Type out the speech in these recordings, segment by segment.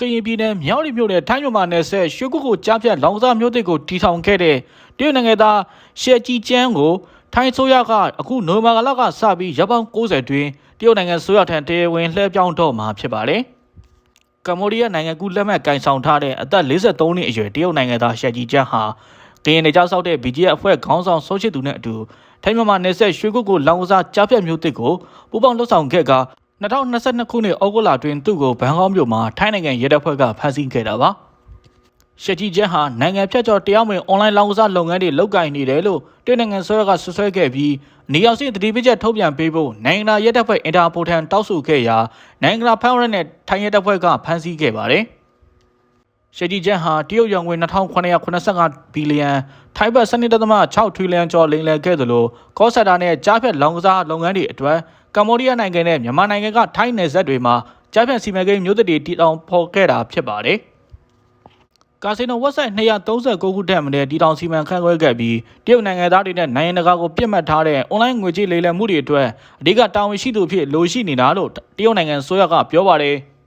ကရင်ပြည်နယ်မြောက်ရီမြို့နယ်ထိုင်းမြန်မာနယ်ဆက်ရွှေကုတ်ကိုကြားဖြတ်လောင်စာမြို့တစ်ကိုတီထောင်ခဲ့တဲ့တရုတ်နိုင်ငံသားရှယ်ကြီးကျန်းကိုထိုင်းဆိုရကအခုနိုဝင်ဘာလကစပြီးရပ်ပေါင်း90တွင်တရုတ်နိုင်ငံဆိုရထံတရားဝင်လှည့်ပြောင်းတော့မှာဖြစ်ပါတယ်။ကမ္ဘောဒီးယားနိုင်ငံကူလက်မှတ်ကင်ဆောင်ထားတဲ့အသက်53နှစ်အရွယ်တရုတ်နိုင်ငံသားရှယ်ကြီးကျန်းဟာ ကရင်နေကြောက်တဲ့ BGF အဖွဲ့ခေါင်းဆောင်ဆိုချစ်သူနဲ့အတူထိုင်းမြန်မာနယ်ဆက်ရွှေကုတ်ကိုလောင်စာကြားဖြတ်မြို့တစ်ကိုပူးပေါင်းလှုပ်ဆောင်ခဲ့က2022ခုနှစ်ဩဂုတ်လတွင်သူ့ကိုဘန်ကောက်မြို့မှာထိုင်းနိုင်ငံရဲတပ်ဖွဲ့ကဖမ်းဆီးခဲ့တာပါ။ရှက်ကြီးကျန်းဟာနိုင်ငံဖြတ်ကျော်တရားဝင်အွန်လိုင်းလောင်းကစားလုပ်ငန်းတွေလုပ်ကိုင်နေတယ်လို့တရုတ်နိုင်ငံဆွဲကဆွဆွဲခဲ့ပြီးနေရောက်စစ်တတိပိချက်ထုတ်ပြန်ပေးဖို့နိုင်ငံသားရဲတပ်ဖွဲ့အင်တာပိုထံတောက်ဆိုခဲ့ရာနိုင်ငံသားဖမ်းရက်နဲ့ထိုင်းရဲတပ်ဖွဲ့ကဖမ်းဆီးခဲ့ပါတယ်။ ရှက်ကြီးကျန်းဟာတရုတ်ရောင်ငွေ2985ဘီလီယံထိုင်းဘတ်12.6ထရီလီယံကျော်လိမ်လည်ခဲ့သလိုကော့ဆက်တာနဲ့ကြားဖြတ်လောင်ကစားလုပ်ငန်းတွေအတွက်ကမ္ဘောဒီးယားနိုင်ငံနဲ့မြန်မာနိုင်ငံကထိုင်းနယ်စပ်တွေမှာကြားဖြတ်စီမံကိန်းမျိုးသစ်တွေတည်ထောင်ဖော်ခဲ့တာဖြစ်ပါတယ်။ကာစီနိုဝက်ဆိုက်239ခုထက်မနည်းတည်ထောင်စီမံခန့်ခွဲခဲ့ပြီးတရုတ်နိုင်ငံသားတွေနဲ့နိုင်ငံတကာကိုပြစ်မှတ်ထားတဲ့အွန်လိုင်းငွေကြေးလိမ်လည်မှုတွေအတွက်အဓိကတာဝန်ရှိသူဖြစ်လိုရှိနေတာလို့တရုတ်နိုင်ငံဆိုရကပြောပါတယ်။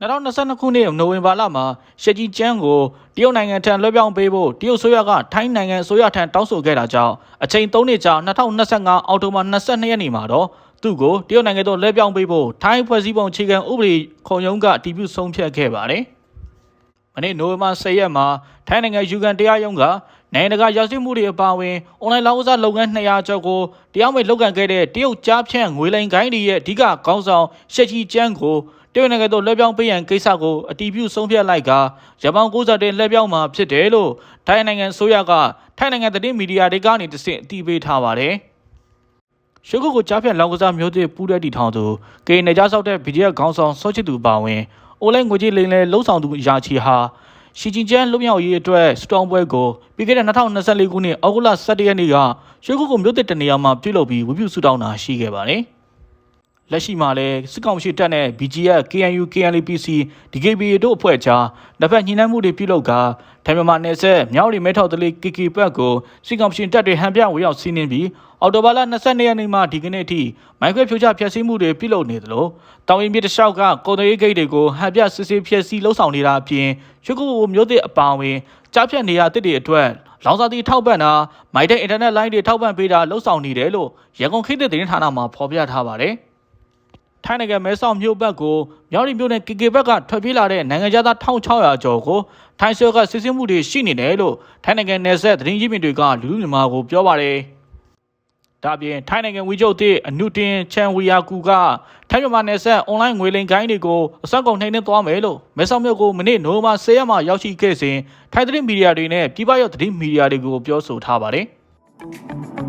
2022ခုနှစ်နိုဝင်ဘာလမှာရှက်ကြီးကျန်းကိုတရုတ်နိုင်ငံထံလွှဲပြောင်းပေးဖို့တရုတ်ဆိုရကထိုင်းနိုင်ငံဆိုရထံတောင်းဆိုခဲ့တာကြောင့်အချိန်3နှစ်ကြာ2025အောက်တိုဘာ22ရက်နေ့မှာတော့သူ့ကိုတရုတ်နိုင်ငံသို့လွှဲပြောင်းပေးဖို့ထိုင်းဖွဲ့စည်းပုံအခြေခံဥပဒေခုံရုံးကအတည်ပြုဆုံးဖြတ်ခဲ့ပါတယ်။မနေ့နိုဝင်ဘာ10ရက်မှာထိုင်းနိုင်ငံယူကန်တရားရုံးက နိုင်ငံတကာရာဇဝတ်မှုတွေအပါအဝင်အွန်လိုင်းလောင်းကစားလုပ်ငန်း200ကျော်ကိုတရားဝင်လုပ်ကင်ခဲ့တဲ့တရုတ်ကြားဖြန့်ငွေလိမ်ကိုင်းတွေရဲ့အဓိကခေါင်းဆောင်ရှက်ကြီးကျန်းကိုတရုတ်နိုင်ငံသို့လွှဲပြောင်းပေးရန်ကိစ္စကိုအတည်ပြုဆုံးဖြတ်လိုက်ကရပောင်60တင်လွှဲပြောင်းမှာဖြစ်တယ်လို့ထိုင်းနိုင်ငံဆိုရကထိုင်းနိုင်ငံသတင်းမီဒီယာတွေကနေတဆင့်အတည်ပြုထားပါတယ်။ရှုပ်ကုတ်ကိုကြားဖြတ်လောင်ကစားမျိုးတွေပူးတဲ့တီထောင်သူကေနေကြဆောက်တဲ့ဗီဒီယိုခေါင်းဆောင်စောချစ်သူပါဝင်အိုလိုင်းငွေကြီးလိန်လဲလှုပ်ဆောင်သူရာချီဟာ ရှီဂျင်ကျန်းလွတ်မြောက်ရေးအတွက်စတောင်းပွဲကိုပြီးခဲ့တဲ့2024ခုနှစ်အောက်တိုဘာ17ရက်နေ့ကရွှေကုတ်ကိုမြို့သစ်တနေရာမှာပြုလုပ်ပြီးဝပြူဆူတောင်းတာရှိခဲ့ပါတယ်။ လက်ရှိမှာလည်းစစ်ကောင်ရှိတပ်နဲ့ BGF KNU KNLPC DKBA တို့အဖွဲ့ကြားနှစ်ဖက်ညှိနှိုင်းမှုတွေပြုလုပ်ကာထိုင်မြန်မာနယ်ဆက်မြောက်ရီမဲထောက်တလေး KK ဘက်ကိုစစ်ကောင်ရှိတပ်တွေဟန်ပြဝေရောက်စီးနင်းပြီးအော်တိုဘာလ22ရက်နေ့မှဒီကနေ့အထိမိုင်းခွဲဖြိုချဖျက်ဆီးမှုတွေပြုလုပ်နေသလိုတောင်ရင်ပြည်တလျှောက်ကကုန်သွယ်ရေးဂိတ်တွေကိုဟန်ပြစစ်ဆေးဖျက်ဆီးလှုပ်ဆောင်နေတာအပြင်ရွှေကူမျိုးသစ်အပါအဝင်ကြားဖြတ်နေရတစ်တွေအတွက်လောင်စာတီထောက်ပံ့တာမိုက်တဲ့အင်တာနက်လိုင်းတွေထောက်ပံ့ပေးတာလှုပ်ဆောင်နေတယ်လို့ရန်ကုန်ခေတ်သစ်သတင်းဌာနမှဖော်ပြထားပါတယ်။ ထိုင်းနိုင်ငံမဲဆောက်မြို့ဘက်ကိုမြောက်ရီမြို့နယ် KK ဘက်ကထွက်ပြေးလာတဲ့နိုင်ငံသား1600ကျော်ကိုထိုင်းဆဲကစစ်ဆေးမှုတွေရှိနေတယ်လို့ထိုင်းနိုင်ငံနယ်စပ်သတင်းရင်းမြစ်တွေကလူလူမြန်မာကိုပြောပါတယ်။ဒါပြင်ထိုင်းနိုင်ငံဝီချုပ်တဲ့အနုတင်ချန်ဝီယာကူကထိုင်းမြန်မာနယ်စပ်အွန်လိုင်းငွေလိမ်ကိုင်းတွေကိုအစက်ကုန်နှိမ်နှင်းသွားမယ်လို့မဲဆောက်မြို့ကိုမနေ့နိုဝင်ဘာ10ရက်မှာရောက်ရှိခဲ့စဉ်ထိုင်းသတင်းမီဒီယာတွေနဲ့ပြည်ပရောက်သတင်းမီဒီယာတွေကိုပြောဆိုထားပါတယ်။